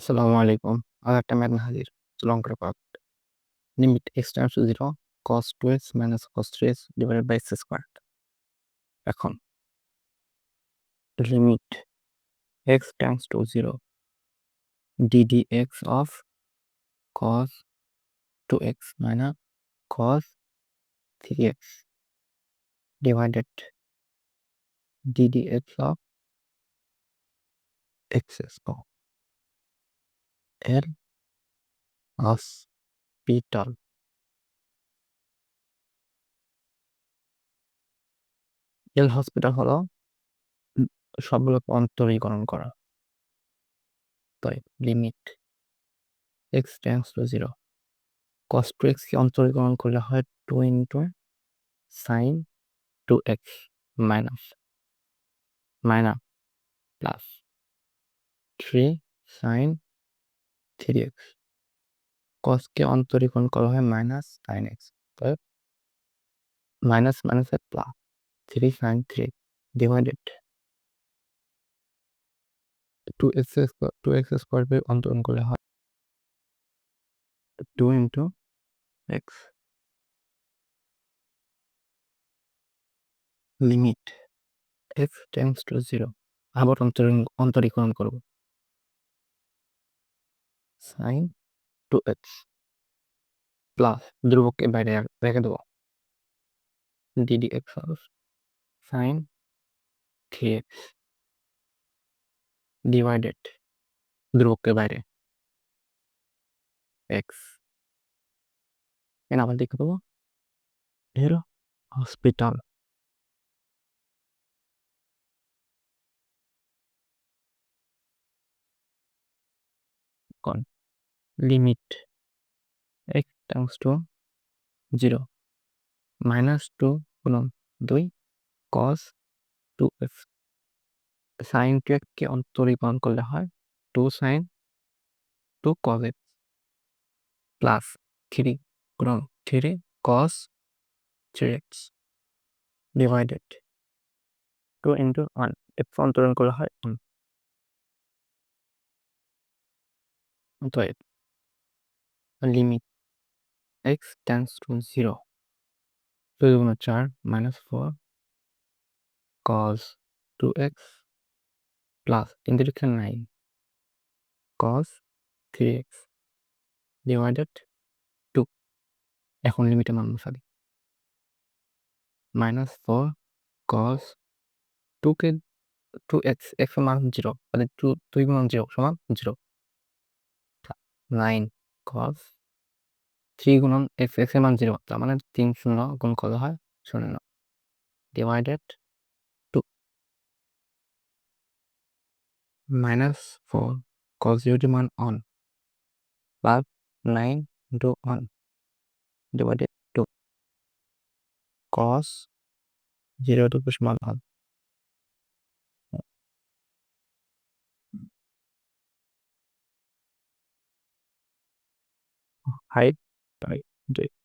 আসসালামু আলাইকুম আর একটা ম্যাথ হাজির লং করে part limit x tends to zero cos two x minus cos three x divided by x square এখন limit x tends to zero d d x of cos two x minus cos three x divided d d x of x square এর hospital. L hospital হলো সবগুলোকে অন্তরীকরণ করা। তাই limit x tends to zero. Cos two এক্সকে অন্তরীকরণ করলে হয় two into sine two x minus minus plus three sine three x কসকে অন্তরীকরণ করা হয় মাইনাস সাইন এক্স তাই মাইনাস মাইনাসে plus three sine three divided two x two x square অন্তরণ করলে হয় two into x limit x tends to zero আবার অন্তরীকরণ করব। সাইন টু এক্স প্লাস ধ্রুবককে বাইরে রেখে দেবো। ডিডি এক্স হাউস সাইন থ্রি এক্স ডিভাইডেড ধ্রুবককে বাইরে এক্স। এখানে আবার দেখে দেবো hospital. Con limit x tends to 0 minus 2 গুণন 2 cos 2x sin 2x কে অন্তরীকরণ করলে হয় 2 sin 2 cos x প্লাস 3 গুণন 3 cos 3x divided 2 into 1 x অন্তরণ করা হয় অতএব limit x tends to zero দুই গুণ চার minus four cos two x plus তিন তিরিক্ষা nine cos three x divided two এখন লিমিটের মান বসাবি। মাইনাস ফোর কস টুকে টু এক্স এক্স মান জিরো মানে টু দুই গুণ জিরো সমান জিরো নাইন কস থ্রি গুণন এক্স এক্সের মান জিরো তার মানে তিন শূন্য গুণ করা হয়? শূন্য divided two minus four cos জিরোটি মান on plus nine into one divided two cos zero two সমান ওয়ান j